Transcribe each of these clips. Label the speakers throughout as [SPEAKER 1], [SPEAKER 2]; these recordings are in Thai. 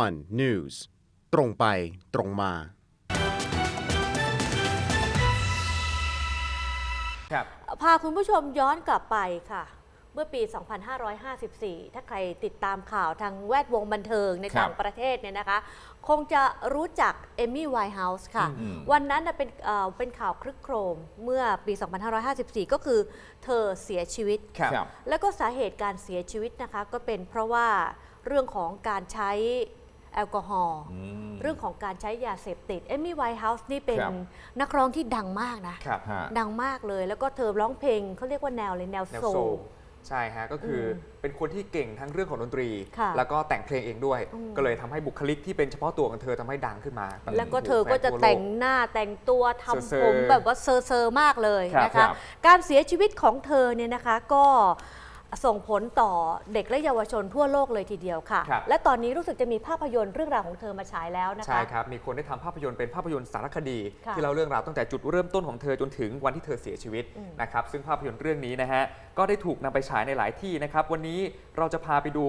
[SPEAKER 1] One News ตรงไปตรงมา
[SPEAKER 2] ครับ
[SPEAKER 3] พาคุณผู้ชมย้อนกลับไปค่ะ เมื่อปี 2554 ถ้าใครติดตามข่าวทางแวดวงบันเทิงใน
[SPEAKER 2] ครับ
[SPEAKER 3] ต่างประเทศเนี่ยนะคะ คงจะรู้จักเอมี่ไวท์เฮาส์ค่ะ
[SPEAKER 2] อืม
[SPEAKER 3] วันนั้นน่ะเป็นเอ่อเป็นข่าวคลึกโครมเมื่อปี 2554 ก็คือเธอเสียชีวิต
[SPEAKER 2] ครับ
[SPEAKER 3] แล้วก็สาเหตุการเสียชีวิตนะคะก็เป็นเพราะว่า เรื่องของการใช้แอลกอฮอล์
[SPEAKER 2] อืม
[SPEAKER 3] เรื่องของการใช้ยาเสพติดเอมี่ไวท์เฮาส์นี่เป็น
[SPEAKER 2] ครับ
[SPEAKER 3] นักร้องที่ดังมากนะ
[SPEAKER 2] ครับฮะ
[SPEAKER 3] ดังมากเลยแล้วก็เธอร้องเพลงเขาเรียกว่าแนวเลยแนว
[SPEAKER 2] แนว
[SPEAKER 3] โซ
[SPEAKER 2] โซ
[SPEAKER 3] ล
[SPEAKER 2] ลใช่ฮะก็คืออ
[SPEAKER 3] ม
[SPEAKER 2] เป็นคนที่เก่งทั้งเรื่องของดนตรี
[SPEAKER 3] ค่ะ
[SPEAKER 2] แล้วก็แต่งเพลงเองด้วย
[SPEAKER 3] อืม
[SPEAKER 2] ก็เลยทำให้บุคลิกที่เป็นเฉพาะตัวของเธอทำให้ดังขึ้นมาแบบ
[SPEAKER 3] แล้วก็
[SPEAKER 2] โอ้โห
[SPEAKER 3] เธอก็จะ
[SPEAKER 2] ฟนวโล
[SPEAKER 3] แต่งหน้าแต่งตัวทำ
[SPEAKER 2] เซอร์
[SPEAKER 3] ผม
[SPEAKER 2] ๆ
[SPEAKER 3] แบบว่าเซอร์เซอร์มากเลย
[SPEAKER 2] ครับ
[SPEAKER 3] นะ
[SPEAKER 2] ครั
[SPEAKER 3] คะ
[SPEAKER 2] บ
[SPEAKER 3] การเสียชีวิตของเธอเนี่ยนะคะก็ ส่งผลต่อเด็กและเยาวชนทั่วโลกเลยทีเดียวค่ะ
[SPEAKER 2] ครับ
[SPEAKER 3] และตอนนี้รู้สึกจะมีภาพยนตร์เรื่องราวของเธอมาฉายแล้วนะคะ
[SPEAKER 2] ใช่ครับ มีคนได้ทำภาพยนตร์เป็นภาพยนตร์สารคดี
[SPEAKER 3] ค่ะ
[SPEAKER 2] ที่เล่าเรื่องราวตั้งแต่จุดเริ่มต้นของเธอจนถึงวันที่เธอเสียชีวิต
[SPEAKER 3] อืม
[SPEAKER 2] นะครับ ซึ่งภาพยนตร์เรื่องนี้นะฮะ ก็ได้ถูกนำไปฉายในหลายที่นะครับ วันนี้เราจะพาไปดู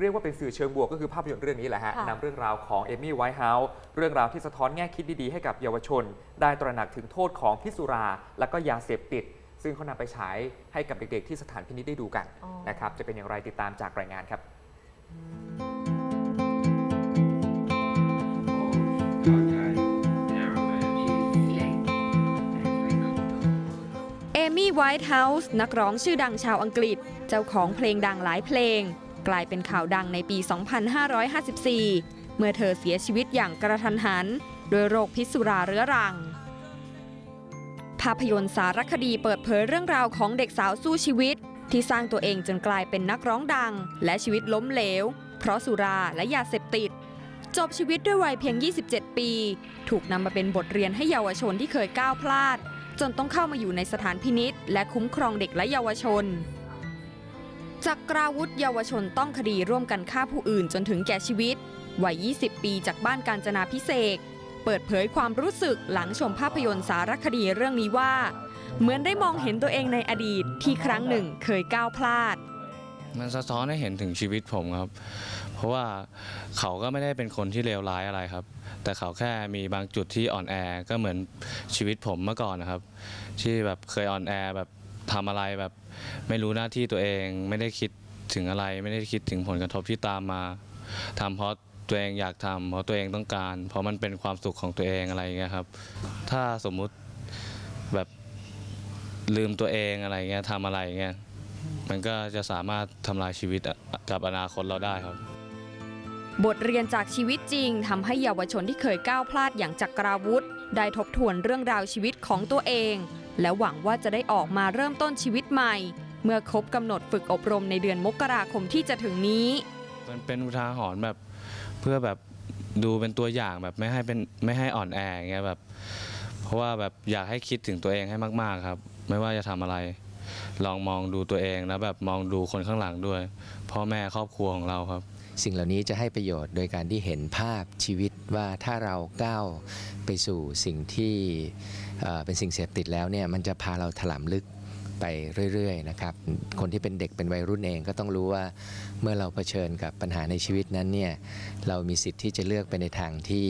[SPEAKER 2] เรียกว่าเป็นสื่อเชิงบวกก็คือภาพยนตร์เรื่องนี้แหละฮะ
[SPEAKER 3] ค่ะ
[SPEAKER 2] นำเรื่องราวของเอมี่ไวท์เฮาส์เรื่องราวที่สะท้อนแง่คิดดีๆให้กับเยาวชน ได้ตระหนักถึงโทษของพิษสุรา และก็ยาเสพติด ซึ่งเขานำไปฉายให้กับเด็กๆ ที่สถานพินิจได้ดูกัน
[SPEAKER 3] อ๋อ
[SPEAKER 2] นะครับจะเป็นอย่างไรติดตามจากรายงานครับ
[SPEAKER 4] เอมี่ไวท์เฮาส์นักร้องชื่อดังชาวอังกฤษ เจ้าของเพลงดังหลายเพลง กลายเป็นข่าวดังในปี 2554 เมื่อเธอเสียชีวิตอย่างกระทันหันโดยโรคพิษสุราเรื้อรังภาพยนตร์สารคดีเปิดเผยเรื่องราวของเด็กสาวสู้ชีวิต ที่สร้างตัวเองจนกลายเป็นนักร้องดัง และชีวิตล้มเหลว เพราะสุราและยาเสพติด จบชีวิตด้วยวัยเพียง 27 ปี ถูกนำมาเป็นบทเรียนให้เยาวชนที่เคยก้าวพลาด จนต้องเข้ามาอยู่ในสถานพินิษและคุ้มครองเด็กและเยาวชนจากกราวุธเยาวชนต้องคดีร่วมกันฆ่าผู้อื่นจนถึงแก่ชีวิตวัย 20 ปีจากบ้านการจนาพิเศษ เปิดเผยความรู้สึกหลังชมภาพยนตร์สารคดีเรื่องนี้ว่า เหมือนได้มองเห็นตัวเองในอดีตที่ครั้งหนึ่งเคยก้าวพลาด
[SPEAKER 5] มันสะท้อนให้เห็นถึงชีวิตผมครับ เพราะว่าเขาก็ไม่ได้เป็นคนที่เลวร้ายอะไรครับ แต่เขาแค่มีบางจุดที่อ่อนแอก็เหมือนชีวิตผมเมื่อก่อนนะครับ ที่แบบเคยอ่อนแอแบบทำอะไรแบบ ไม่รู้หน้าที่ตัวเอง ไม่ได้คิดถึงอะไร ไม่ได้คิดถึงผลกระทบที่ตามมาทำเพราะ ตัวเองอยากทำเพราะตัวเองต้องการ เพราะมันเป็นความสุขของตัวเองอะไรอย่างเงี้ยครับ ถ้าสมมุติแบบลืมตัวเองอะไรเงี้ยทำอะไรเงี้ยมันก็จะสามารถทำลายชีวิตอะกับอนาคตเราได้ครับ
[SPEAKER 4] บทเรียนจากชีวิตจริงทำให้เยาวชนที่เคยก้าวพลาดอย่างจักราวุธ ได้ทบทวนเรื่องราวชีวิตของตัวเอง และหวังว่าจะได้ออกมาเริ่มต้นชีวิตใหม่ เมื่อครบกำหนดฝึกอบรมในเดือนมกราคมที่จะถึงนี้
[SPEAKER 5] มันเป็นอุทาหรณ์แบบเพื่อแบบดูเป็นตัวอย่างแบบไม่ให้เป็นไม่ให้อ่อนแออย่างเงี้ยแบบเพราะว่าแบบอยากให้คิดถึงตัวเองให้มาก ๆครับ ไม่ว่าจะทำอะไร ลองมองดูตัวเองแล้วแบบมองดูคนข้างหลังด้วยพ่อแม่ครอบครัวของเราครับ
[SPEAKER 6] สิ่งเหล่านี้จะให้ประโยชน์โดยการที่เห็นภาพชีวิตว่าถ้าเราก้าวไปสู่สิ่งที่เอ่อเป็นสิ่งเสพติดแล้วเนี่ยมันจะพาเราถลำลึก ไปเรื่อยๆนะครับ คนที่เป็นเด็กเป็นวัยรุ่นเองก็ต้องรู้ว่าเมื่อเราเผชิญกับปัญหาในชีวิตนั้นเนี่ยเรามีสิทธิ์ที่จะเลือกไปในทางที่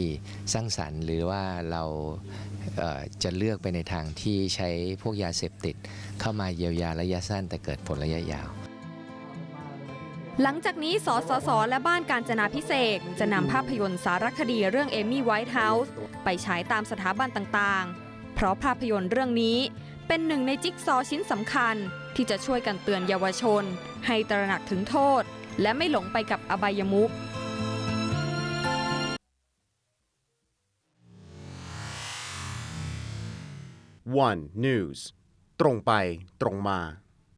[SPEAKER 6] สร้างสรรค์ หรือว่าเราเจะเลือกไปในทางที่ใช้พวกยาเสพติด เข้ามาเยียวยาระยะสั้น แต่เกิดผลระยะยาว
[SPEAKER 4] หลังจากนี้สสส และบ้านการจนาพิเศษจะนำภาพยนตร์สารคดีเรื่องเอมี่ไวท์เฮาส์ไปฉายตามสถาบันต่างๆ เพราะภาพยนตร์เรื่องนี้ เป็นหนึ่งในจิ๊กซอว์ชิ้นสำคัญ ที่จะช่วยกันเตือนเยาวชน ให้ตระหนักถึงโทษ และไม่หลงไปกับอบายมุข
[SPEAKER 1] One News ตรงไปตรงมา